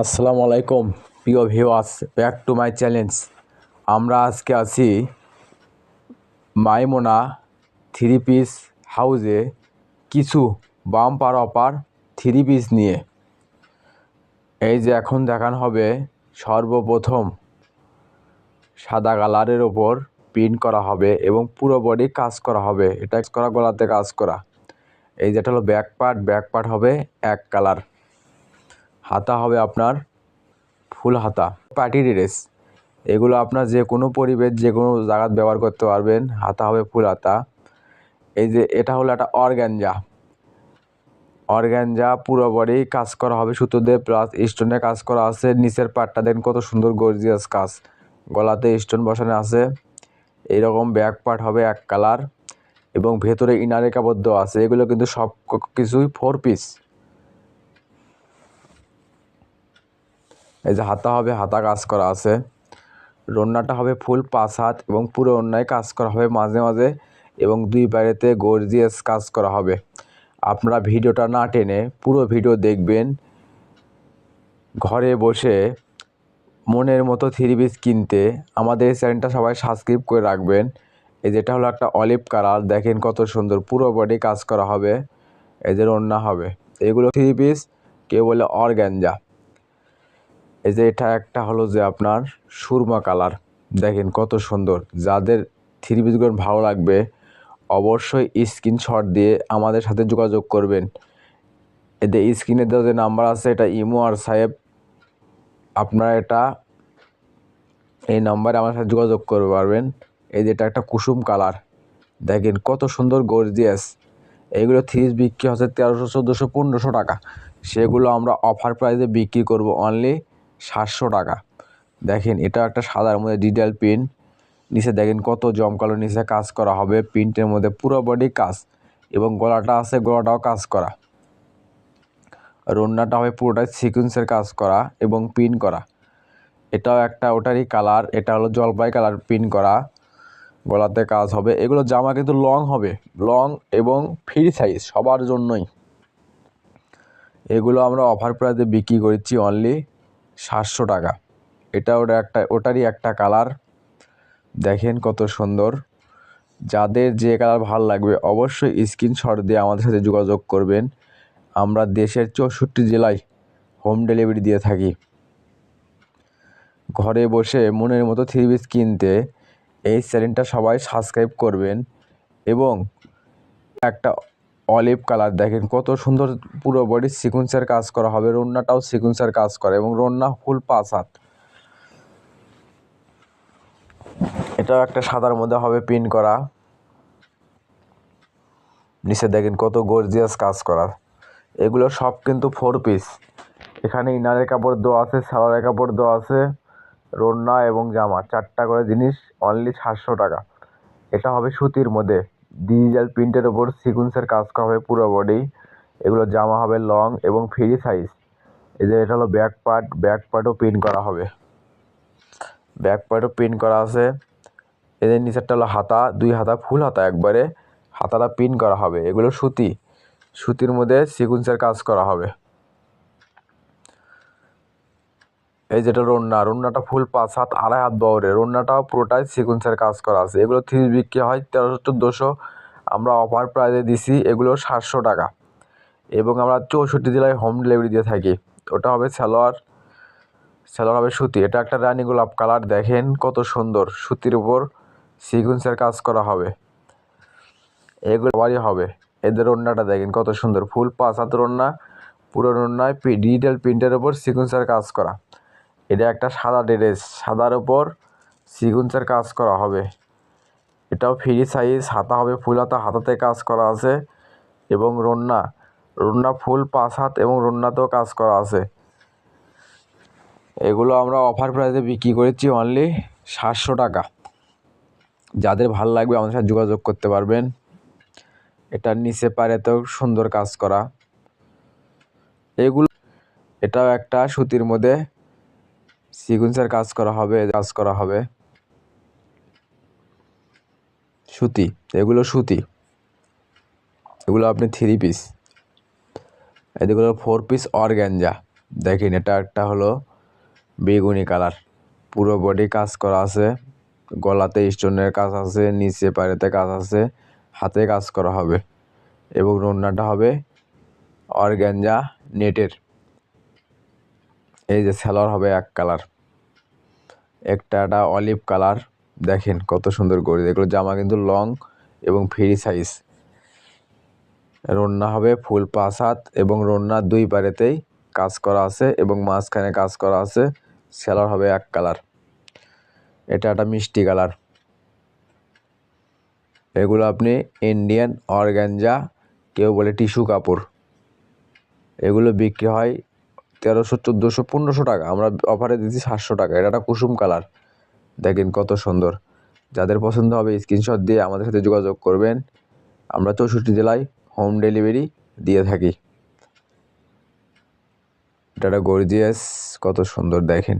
আসসালামু আলাইকুম, প্রিয় viewers back to my challenge আমরা আজকে আছি মাইমোনা থ্রি পিস হাউজে কিছু বাম্পার অপার থ্রি পিস নিয়ে। এই যে এখন দেখানো হবে সর্বপ্রথম সাদা কালারের ওপর প্রিন্ট করা হবে এবং পুরো বডি কাজ করা হবে। এটা করা, গলাতে কাজ করা। এই যেটা হলো ব্যাক পার্ট ব্যাক পার্ট হবে এক কালার। হাতা হবে আপনার ফুল হাতা পার্টি ড্রেস এগুলো আপনার যে কোনো পরিবেশ, যে কোনো জায়গায় ব্যবহার করতে পারবেন। হাতা হবে ফুল হাতা। এই যে এটা হলো একটা অর্গ্যানজা অর্গ্যানজা পুরো বডি কাজ করা হবে সুতো দিয়ে প্লাস স্টোনে কাজ করা আছে। নিচের পাটটা দেখেন কত সুন্দর গর্জিয়াস কাজ। গলাতে স্টোন বসানো আছে। এইরকম ব্যাক পার্ট হবে এক কালার এবং ভেতরে ইনারে দেওয়া আছে। এগুলো কিন্তু সব কিছুই ফোর পিস এই যে হাতা হবে, হাতা কাজ করা আছে। রন্নাটা হবে ফুল পাঁচ হাত এবং পুরো অন্যায় কাজ করা হবে মাঝে মাঝে এবং দুই পায়েতে গর্জিয়াস কাজ করা হবে। আপনারা ভিডিওটা না টেনে পুরো ভিডিও দেখবেন। ঘরে বসে মনের মতো থ্রি পিস কিনতে আমাদের এই চ্যানেলটা সবাই সাবস্ক্রাইব করে রাখবেন। এই যেটা হলো একটা অলিভ কালার দেখেন কত সুন্দর, পুরো বডি কাজ করা হবে। এদের অন্য হবে, এগুলো থ্রি পিস, কেউ বলে অর্গ্যাঞ্জা এই যে এটা একটা হলো যে আপনার সুরমা কালার। দেখেন কত সুন্দর। যাদের থ্রি পিসগুলো ভালো লাগবে, অবশ্যই স্ক্রিনশট দিয়ে আমাদের সাথে যোগাযোগ করবেন। এতে স্ক্রিনে দেওয়া যে নাম্বার আছে, এটা ইমো আর সাহেব। আপনারা এটা এই নাম্বারে আমার সাথে যোগাযোগ করতে পারবেন। এই যে এটা একটা কুসুম কালার। দেখেন কত সুন্দর গর্জিয়াস। এইগুলো থ্রিজ বিক্রি হচ্ছে তেরোশো, চোদ্দোশো, পনেরোশো টাকা। সেগুলো আমরা অফার প্রাইসে বিক্রি করব অনলি সাতশো টাকা। দেখেন, এটা একটা সাদার মধ্যে ডিটেল পিন নিচে দেখেন কত জমকালো নিচে কাজ করা হবে। প্রিন্টের মধ্যে পুরো বডি কাজ এবং গলাটা আছে, গলাটাও কাজ করা। রন্নাটা হবে পুরোটাই সিকুয়েন্সের কাজ করা এবং প্রিন্ট করা। এটাও একটা ওটারই কালার এটা হলো জলপাই কালার প্রিন্ট করা। গলাতে কাজ হবে। এগুলো জামা কিন্তু লং হবে। লং এবং ফ্রি সাইজ সবার জন্যই। এগুলো আমরা অফার প্রাইসে বিক্রি করছি অনলি সাতশো টাকা। এটা ওটা একটা, ওটারই একটা কালার দেখেন কত সুন্দর। যাদের যে কালার ভালো লাগবে অবশ্যই স্ক্রিনশট দিয়ে আমাদের সাথে যোগাযোগ করবেন। আমরা দেশের চৌষট্টি জেলায় হোম ডেলিভারি দিয়ে থাকি। ঘরে বসে মনের মতো থ্রি পিস কিনতে এই চ্যানেলটা সবাই সাবস্ক্রাইব করবেন এবং একটা অলিভ কালার, দেখেন কত সুন্দর পুরো বডি সিকুয়েন্সের কাজ করা হবে, রন্নাটাও সিকুয়েন্সের কাজ করে এবং রন্না ফুল পাঁচ হাত। এটাও একটা সাদার মধ্যে হবে পিন করা। নিচে দেখেন কত গর্জিয়াস কাজ করা। এগুলো সব কিন্তু ফোর পিস এখানে ইনারের কাপড় দেওয়া আছে, সালোয়ারের কাপড় দেওয়া আছে, রন্না এবং জামা, চারটা করে জিনিস অনলি সাতশো টাকা। এটা হবে সুতির মধ্যে। ডিজিটাল প্রিন্টের ওপর সিকুন্সের কাজ করা হবে পুরো বডি। এগুলো জামা হবে লং এবং ফ্রি সাইজ এই যে এটা হলো ব্যাক পার্ট ব্যাক পার্টও প্রিন্ট করা হবে। ব্যাক পার্টও প্রিন্ট করা আছে। এদের নিচেরটা হলো হাতা, দুই হাতা, ফুল হাতা একবারে। হাতাটা প্রিন্ট করা হবে। এগুলো সুতি। সুতির মধ্যে সিকুন্সের কাজ করা হবে। এই যেটা রন্না, রন্নাটা ফুল পাঁচ হাত আড়াই হাত বহরে রন্নাটাও পুরোটাই সিকুয়েন্সের কাজ করা আছে। এগুলো থ্রি বিক্রি হয় তেরোশো, চোদ্দোশো। আমরা অফার প্রাইসে দিছি, এগুলো সাতশো টাকা। এবং আমরা চৌষট্টি জেলায় হোম ডেলিভারি দিয়ে থাকি। ওটা হবে সালোয়ার সালোয়ার হবে সুতি। এটা একটা রানি গোলাপ কালার, দেখেন কত সুন্দর। সুতির উপর সিকুয়েন্সের কাজ করা হবে। এগুলো বাড়ি হবে। এদের ওড়নাটা দেখেন কত সুন্দর। ফুল পাঁচ হাত ওড়না পুরো ওড়নায় ডিজিটাল প্রিন্টের ওপর সিকুয়েন্সের কাজ করা। এটা একটা সাদা ড্রেস। সাদার ওপর সিকুয়েন্সের কাজ করা হবে। এটাও ফ্রি সাইজ হাতা হবে ফুল হাতা, হাতাতে কাজ করা আছে এবং রন্না। রন্না ফুল, পাঁচ হাত এবং রন্নাতেও কাজ করা আছে। এগুলো আমরা অফার প্রাইসে বিক্রি করেছি অনলি সাতশো টাকা। যাদের ভালো লাগবে আমাদের সাথে যোগাযোগ করতে পারবেন। এটার নিচে পাড়েতেও সুন্দর কাজ করা। এগুলো, এটাও একটা সুতির মধ্যে সিকুয়েন্সের কাজ করা হবে, কাজ করা হবে। সুতি, এগুলো সুতি। এগুলো আপনি থ্রি পিস এগুলো ফোর পিস অর্গ্যাঞ্জা দেখেন, এটা একটা হলো বেগুনি কালার পুরো বডি কাজ করা আছে। গলাতে স্টোনের কাজ আছে, নিচে পায়েতে কাজ আছে, হাতে কাজ করা হবে। এবং ওড়নাটা হবে অর্গ্যাঞ্জা নেটের এই যে সেলর হবে এক কালার। একটা একটা অলিভ কালার। দেখেন কত সুন্দর করে এগুলো জামা কিন্তু লং এবং ফ্রি সাইজ। রন্না হবে ফুল পাঁচ হাত এবং রন্নার দুই পারেতেই কাজ করা আছে এবং মাঝখানে কাজ করা আছে। সেলার হবে এক কালার। এটা একটা মিষ্টি কালার। এগুলো আপনি ইন্ডিয়ান অর্গ্যাঞ্জা কেউ বলে টিস্যু কাপড়। এগুলো বিক্রি হয় তেরোশো, চোদ্দোশো, পনেরোশো টাকা। আমরা অফারে দিচ্ছি সাতশো টাকা। এটা একটা কুসুম কালার। দেখেন কত সুন্দর। যাদের পছন্দ হবে স্ক্রিনশট দিয়ে আমাদের সাথে যোগাযোগ করবেন। আমরা চৌষট্টি জেলায় হোম ডেলিভারি দিয়ে থাকি। এটা একটা গর্জিয়াস কত সুন্দর দেখেন।